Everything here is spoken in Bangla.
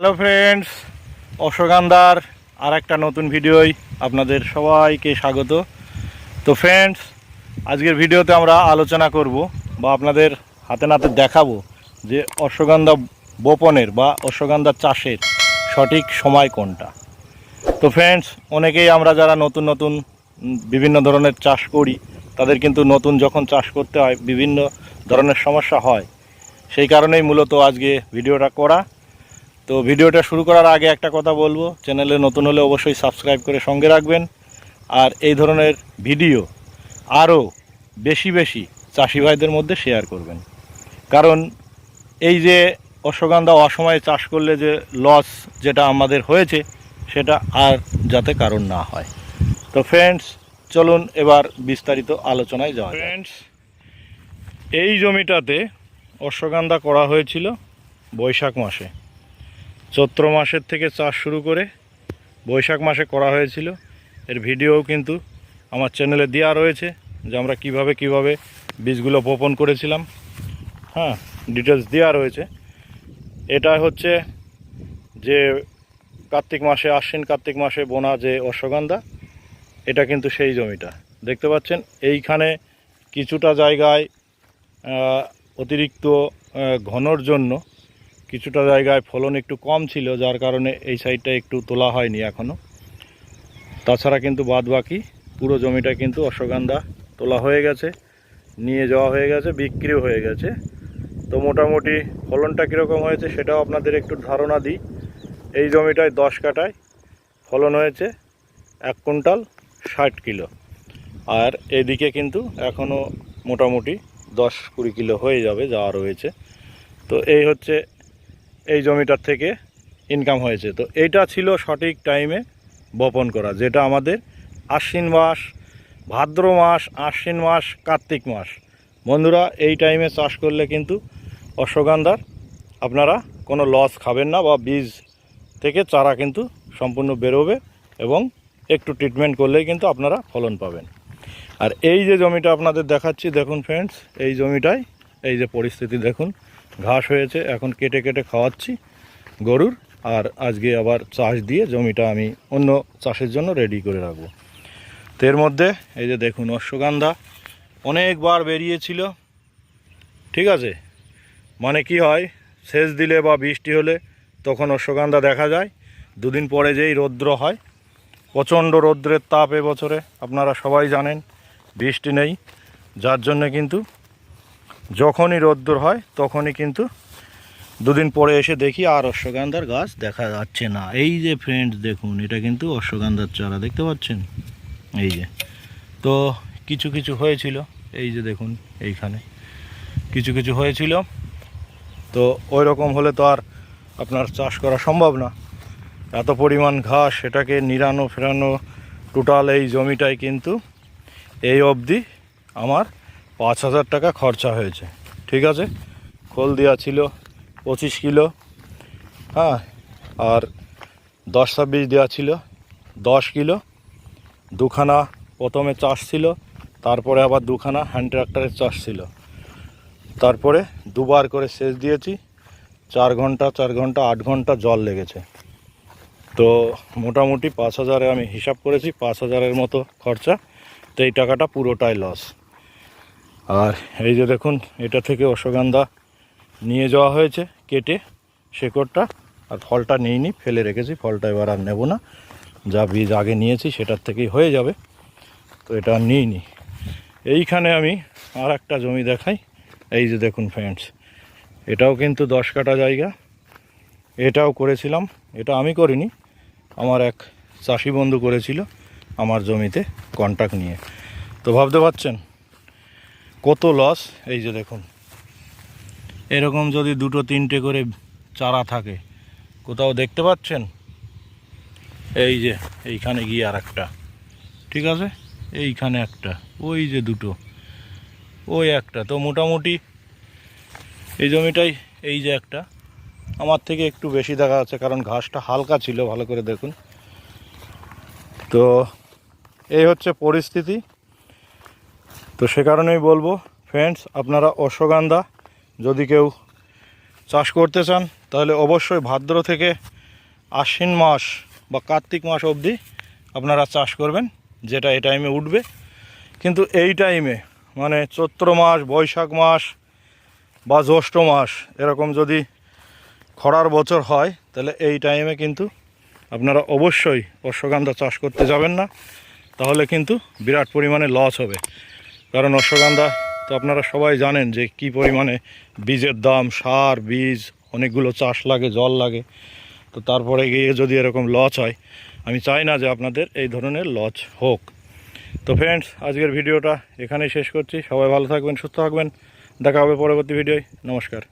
হ্যালো ফ্রেন্ডস অশ্বগান্ধার আর একটা নতুন ভিডিওই আপনাদের সবাইকে স্বাগত। তো ফ্রেন্ডস আজকের ভিডিওতে আমরা আলোচনা করব বা আপনাদের হাতে নাতে দেখাবো যে অশ্বগন্ধা বপনের বা অশ্বগন্ধা চাষের সঠিক সময় কোনটা। তো ফ্রেন্ডস অনেকেই আমরা যারা নতুন নতুন বিভিন্ন ধরনের চাষ করি, তাদের কিন্তু নতুন যখন চাষ করতে হয়, বিভিন্ন ধরনের সমস্যা হয়, সেই কারণেই মূলত আজকে ভিডিওটা করা। তো ভিডিওটা শুরু করার আগে একটা কথা বলব। চ্যানেলে নতুন হলে অবশ্যই সাবস্ক্রাইব করে সঙ্গে রাখবেন। আর এই ধরনের ভিডিও আরও বেশি বেশি চাষি ভাইদের মধ্যে শেয়ার করবেন। কারণ এই যে অশ্বগন্ধা অসময়ে চাষ করলে যে লস যেটা আমাদের হয়েছে, সেটা আর যাতে কারণ না হয়। তো ফ্রেন্ডস চলুন এবার বিস্তারিত আলোচনায় যাওয়া ফ্রেন্ডস এই জমিটাতে অশ্বগন্ধা করা হয়েছিল বৈশাখ মাসে। চৈত্র মাসের থেকে চাষ শুরু করে বৈশাখ মাসে করা হয়েছিল। এর ভিডিওও কিন্তু আমার চ্যানেলে দেওয়া রয়েছে যে আমরা কীভাবে কীভাবে বীজগুলো বপন করেছিলাম। হ্যাঁ ডিটেলস দেওয়া রয়েছে। এটা হচ্ছে যে কার্তিক মাসে আশ্বিন কার্তিক মাসে বোনা যে অশ্বগন্ধা, এটা কিন্তু সেই জমিটা। দেখতে পাচ্ছেন, এইখানে কিছুটা জায়গায় অতিরিক্ত ঘনর জন্য কিছুটা জায়গায় ফলন একটু কম ছিল, যার কারণে এই সাইডটা একটু তোলা হয়নি এখনও তাছাড়া কিন্তু বাদ বাকি পুরো জমিটা কিন্তু অশ্বগন্ধা তোলা হয়ে গেছে, নিয়ে যাওয়া হয়ে গেছে, বিক্রিও হয়ে গেছে। তো মোটামুটি ফলনটা কীরকম হয়েছে সেটাও আপনাদের একটু ধারণা দিই। এই জমিটায় দশ কাটায় ফলন হয়েছে, এক কুইন্টাল ষাট কিলো। আর এদিকে কিন্তু এখনও মোটামুটি দশ কুড়ি কিলো হয়ে যাবে, যাওয়া রয়েছে। তো এই হচ্ছে এই জমিটার থেকে ইনকাম হয়েছে। তো এইটা ছিল সঠিক টাইমে বপন করা, যেটা আমাদের আশ্বিন মাস, ভাদ্র মাস, আশ্বিন মাস, কার্তিক মাস। বন্ধুরা, এই টাইমে চাষ করলে কিন্তু অশ্বগন্ধার আপনারা কোনো লস খাবেন না বা বীজ থেকে চারা কিন্তু সম্পূর্ণ বেরোবে এবং একটু ট্রিটমেন্ট করলেই কিন্তু আপনারা ফলন পাবেন। আর এই যে জমিটা আপনাদের দেখাচ্ছি, দেখুন ফ্রেন্ডস এই জমিটায় এই যে পরিস্থিতি দেখুন ঘাস হয়েছে, এখন কেটে কেটে খাওয়াচ্ছি গরুর, আর আজকে আবার চাষ দিয়ে জমিটা আমি অন্য চাষের জন্য রেডি করে রাখব। তো এর মধ্যে, এই যে দেখুন অশ্বগন্ধা, অনেকবার বেরিয়েছিল, ঠিক আছে? মানে কি হয়, সেচ দিলে বা বৃষ্টি হলে তখন অশ্বগন্ধা দেখা যায়, দুদিন পরে যেই রৌদ্র হয়, প্রচণ্ড রৌদ্রের তাপ এবছরে, আপনারা সবাই জানেন, বৃষ্টি নেই, যার জন্য কিন্তু যখনই রোদ্দুর হয়, তখনই কিন্তু দুদিন পরে এসে দেখি আর অশ্বগন্ধার গাছ দেখা যাচ্ছে না। এই যে ফ্রেন্ড দেখুন, এটা কিন্তু অশ্বগন্ধার চারা, দেখতে পাচ্ছেন? এই যে। তো কিছু কিছু হয়েছিল, এই যে দেখুন, এইখানে। কিছু কিছু হয়েছিল, তো ওই রকম হলে তো আর আপনার চাষ করা সম্ভব না। এত পরিমাণ ঘাস সেটাকে নিরানো ফেরানো, টোটাল এই জমিটায় কিন্তু এই অবধি আমার পাঁচ হাজার টাকা খরচা হয়েছে। ঠিক আছে? খোল দেওয়া ছিল পঁচিশ কিলো। হ্যাঁ আর দশ ছাব্বিশ দেওয়া ছিল দশ কিলো। দুখানা প্রথমে চাষ ছিল, তারপরে আবার দুখানা হ্যান্ড ট্রাক্টরের চাষ ছিল। তারপরে দুবার করে সেচ দিয়েছি, চার ঘণ্টা চার ঘণ্টা, আট ঘণ্টা জল লেগেছে। তো মোটামুটি পাঁচ হাজারে আমি হিসাব করেছি, পাঁচ হাজারের মতো খরচা, তো এই টাকাটা পুরোটাই লস আর এই যে দেখুন, এটা থেকে অশ্বগন্ধা নিয়ে যাওয়া হয়েছে, কেটে শেকড়টা, আর ফলটা নিইনি, ফেলে রেখেছি, ফলটা এবার আর নেব না। যা বীজ আগে নিয়েছি, সেটার থেকেই হয়ে যাবে, তো এটা আর নিইনি। এইখানে আমি আর একটা জমি দেখাই, এই যে দেখুন ফ্রেন্ডস এটাও কিন্তু দশ কাটা জায়গা, এটাও করেছিলাম, এটা আমি করিনি, আমার এক চাষি বন্ধু করেছিল আমার জমিতে কন্ট্যাক্ট নিয়ে। তো ভাবতে পারছেন? কত লস এই যে দেখুন। এরকম যদি দুটো তিনটে করে চারা থাকে, কোথাও দেখতে পাচ্ছেন? এই যে, এইখানে গিয়ে আর একটা ঠিক আছে? এইখানে একটা, ওই যে দুটো, ওই একটা। তো মোটামুটি এই জমিটাই, এই যে একটা। আমার থেকে একটু বেশি দেখা যাচ্ছে, কারণ ঘাসটা হালকা ছিল, ভালো করে দেখুন। তো এই হচ্ছে পরিস্থিতি। তো সে কারণেই বলব ফ্রেন্ডস আপনারা অশ্বগন্ধা যদি কেউ চাষ করতে চান, তাহলে অবশ্যই ভাদ্র থেকে আশ্বিন মাস বা কার্তিক মাস অবধি আপনারা চাষ করবেন, যেটা এই টাইমে উঠবে। কিন্তু এই টাইমে মানে চৈত্র মাস, বৈশাখ মাস বা জ্যৈষ্ঠ মাস, এরকম যদি খরার বছর হয়, তাহলে এই টাইমে কিন্তু আপনারা অবশ্যই অশ্বগন্ধা চাষ করতে যাবেন না। তাহলে কিন্তু বিরাট পরিমাণে লস হবে। কারণ অশ্বগন্ধা, তো আপনারা সবাই জানেন যে কি পরিমাণে বীজের দাম, সার, বীজ, অনেকগুলো চাষ লাগে, জল লাগে। তো তারপরে গিয়ে যদি এরকম লস হয়, আমি চাই না যে আপনাদের এই ধরনের লস হোক। তো ফ্রেন্ডস আজকের ভিডিওটা এখানেই শেষ করছি। সবাই ভালো থাকবেন, সুস্থ থাকবেন। দেখা হবে পরবর্তী ভিডিওয়। নমস্কার।